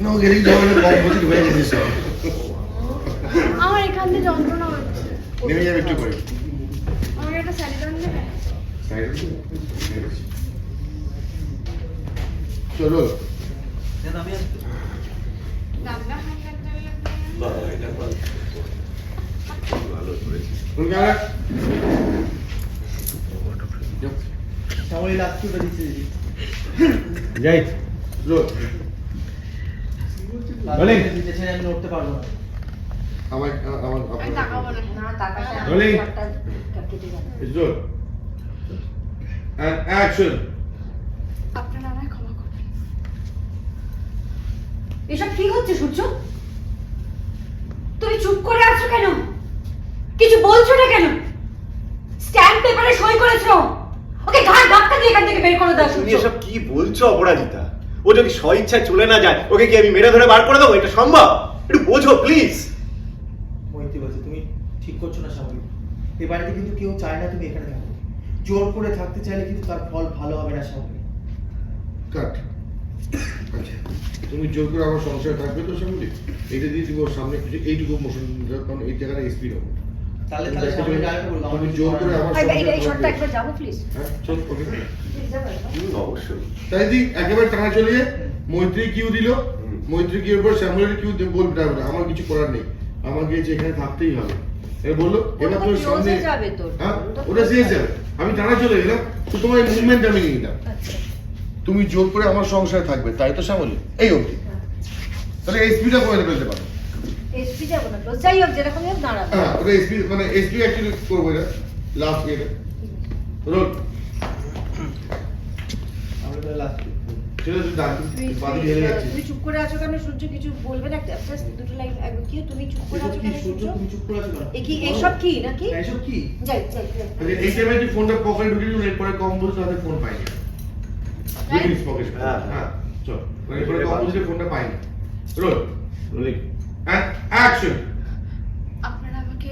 No গেরিং জমানো কম বছর হয়ে গেছে সব আমার এখান থেকে যন্ত্রণা হচ্ছে। নেমে যাবে একটু করে আমাকে একটা দান দেবে চলো। বাবা, এটা ভালো। করেছিস। কোন যাই রোল বলেন। লাস্টটা দিতেছে আমি নড়তে পারব না। আমার আমার আমি তাকাবো না। না তাকালে Rolling. ঘরটা কেটে যাবে। রোল অ্যান্ড অ্যাকশন আপনারা আমায় ক্ষমা করবেন। এসব কি হচ্ছে সূর্য? তুমি চুপ করে আছো কেন? কিছু বলছো না কেন? স্ট্যাম্প পেপারে সই করেছ। ওকে ঘাট ধাক্কা দিয়ে এখান থেকে বের করে দাও তুমি সূর্য এসব কি বলছো অপরাজিতা? ও যদি স্বইচ্ছায় চলে না যায় ওকে কি আমি মেরে ধরে বার করে দেবো? এটা সম্ভব? একটু বোঝো প্লিজ মৈত্রী বলছে তুমি ঠিক করছ না শ্যামলী এই বাড়িতে কিন্তু কেউ চায় না তুমি এখানে থাকো। জোর করে থাকতে চাইলে কিন্তু তার ফল ভালো হবে না শ্যামলী কাট। আচ্ছা তুমি জোর করে আমার সংসারে থাকবে তো সামনে এটা দিয়ে দিব সামনে কিছু এইটুকু মোশন কারণ এই জায়গাটা স্পিড হবে। তাহলে তাহলে শ্যামলী ডাইরেক্ট বলব আমার কিছু জোর করে করার আমার এই এই- এই সংসারে একবার যাব প্লিজ হ্যাঁ? চল ওকে হুম, অবশ্যই। তাই দি একেবারে টানা চলে যায় মৈত্রী কিউ দিল। হুম। মৈত্রী কিউর পর শ্যামলের কিউ বলবে ড্রাইভার আমার কিছু করার নেই। আমাকে যে এখানে থাকতেই হবে। এ বলল এবার ওটা তোর সামনে যাবে তোর। হ্যাঁ ওটা যাবে। আমি টানা চলে গেলাম তো তোমার এই মুভমেন্ট আমি নিয়ে নিলাম। আচ্ছা। তুমি জোর করে আমার সংসারে থাকবে তাই তো শ্যামলি? এই অবধি। তাহলে এই স্পিডটা করে ফেলতে পারো। এসপি যাব না close। যাই হোক যেরকম হোক দাঁড়াবো হ্যাঁ ওটা এসপি মানে এসপি অ্যাকচুয়ালি করব এটা লাস্ট এটা রোল। আমরা লাস্ট সেটা তুই দাঁড় তুই- বাদি তুই- হেরে যাচ্ছিস তুমি চুপ করে আছো কেন সূর্য কিছু বলবে না দুটো লাইন কি? তুমি চুপ করে আছো কেন সূর্য সূর্য তুমি চুপ করে আছো এ কি এসব কি নাকি? এসব কি? যাই যাই যাই। এই টাইমে তুই ফোনটা পকেটে ঢুকিয়ে দিল এরপরে কম তাদের ফোন? হ্যাঁ, হ্যাঁ। হ্যাঁ। চল। কম বলছে ফোনটা পাইনি। রোল। রোলিং অ্যাকশন আপনারা আমাকে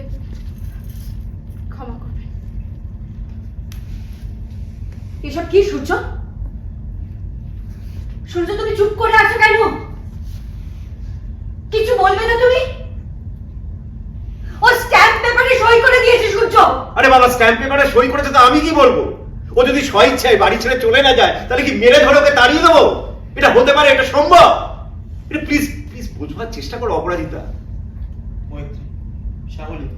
ক্ষমা করবেন। এসব কি সূর্য? সূর্য তুমি চুপ করে আছো কেন? কিছু বলবে না তুমি? ও স্ট্যাম্প পেপারে সই করে দিয়েছে সূর্য। আরে বাবা স্ট্যাম্প পেপারে সই করেছে তো আমি কি বলব? ও যদি স্বইচ্ছায় বাড়ি ছেড়ে চলে না যায় তাহলে কি মেরে ধরে ওকে তাড়িয়ে দেবো? এটা হতে পারে এটা সম্ভব? প্লিজ চেষ্টা করো অপরাজিতা। মৈত্রী শ্যামলী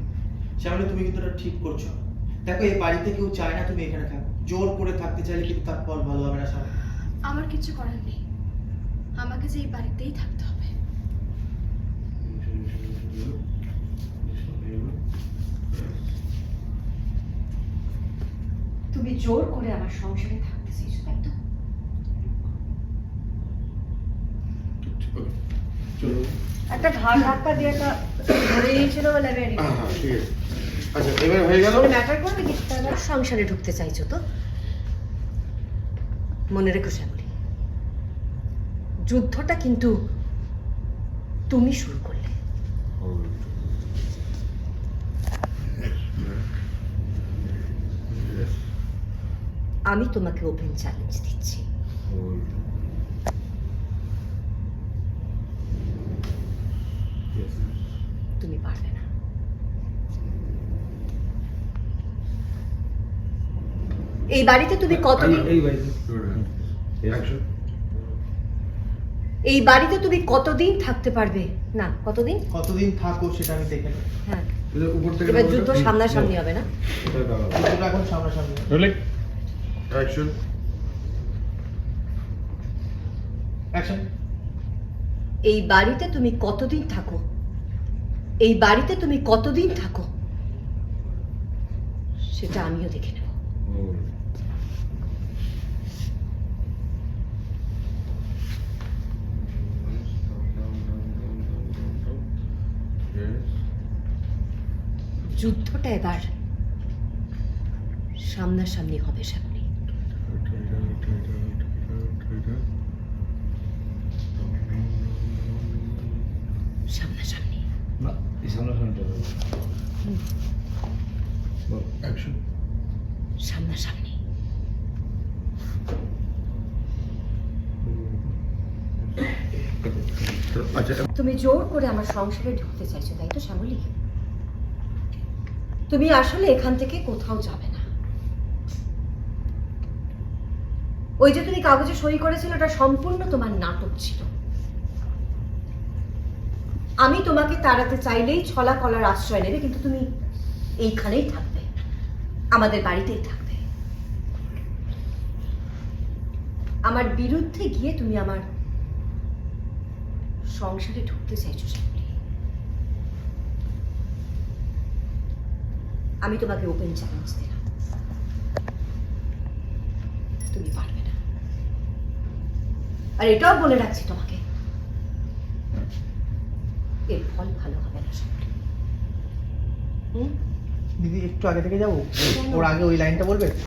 শ্যামলী তুমি কিন্তু এটা ঠিক করছ না। দেখো এই বাড়িতে কেউ চায় না তুমি এখানে থাকো। জোর করে থাকতে চাইলে কিন্তু তার ফল ভালো হবে না শ্যামলী। আমার কিছু করার নেই। আমাকে যে এই বাড়িতেই থাকতে হবে। তুমি জোর করে আমার সংসারে থাকতে চাইছো তাই তো? চলো একটা ঘাট ধাক্কা দিয়ে একটা ধরে নিয়েছিল বলে আমি হ্যাঁ হ্যাঁ ঠিক আছে। আচ্ছা এবার হয়ে গেল? ম্যাটার করবে কি? সংসারে ঢুকতে চাইছো তো। মনে রেখো শ্যামলী। যুদ্ধটা কিন্তু তুমি শুরু করলে। আমি তোমাকে ওপেন চ্যালেঞ্জ দিচ্ছি। তুমি পারবে না। এই বাড়িতে তুমি কতদিন এই বাড়িতে। তুমি কতদিন থাকতে পারবে? না কতদিন? কতদিন থাকো সেটা আমি দেখে হ্যাঁ। এবার যুদ্ধ সামনাসামনি হবে না? এখন সামনাসামনি অ্যাকশন অ্যাকশন এই বাড়িতে তুমি কতদিন থাকো? এই বাড়িতে তুমি কতদিন থাকো? সেটা আমিও দেখে নেব। যুদ্ধটা এবার সামনাসামনি হবে সামনে সামনাসামনি। অ্যাকশন সামনাসামনি। আচ্ছা তুমি জোর করে আমার সংসারে ঢুকতে চাইছো তাই তো শ্যামলী? তুমি আসলে এখান থেকে কোথাও যাবে না। ওই যে তুমি কাগজে সই করেছিলে ওটা সম্পূর্ণ তোমার নাটক ছিল। আমি তোমাকে তাড়াতে চাইলেই ছলা কলার আশ্রয় নেবে, কিন্তু তুমি এইখানেই থাকবে। আমাদের বাড়িতেই থাকবে। আমার বিরুদ্ধে গিয়ে তুমি আমার সংসারে ঢুকতে চাইছো আমি তোমাকে ওপেন চ্যালেঞ্জ দিলাম। তুমি পারবে না। আর এটাও বলে রাখছি তোমাকে এর ফল ভালো হবে না। দিদি একটু আগে থেকে যাব? ওর আগে ওই লাইনটা বলবে?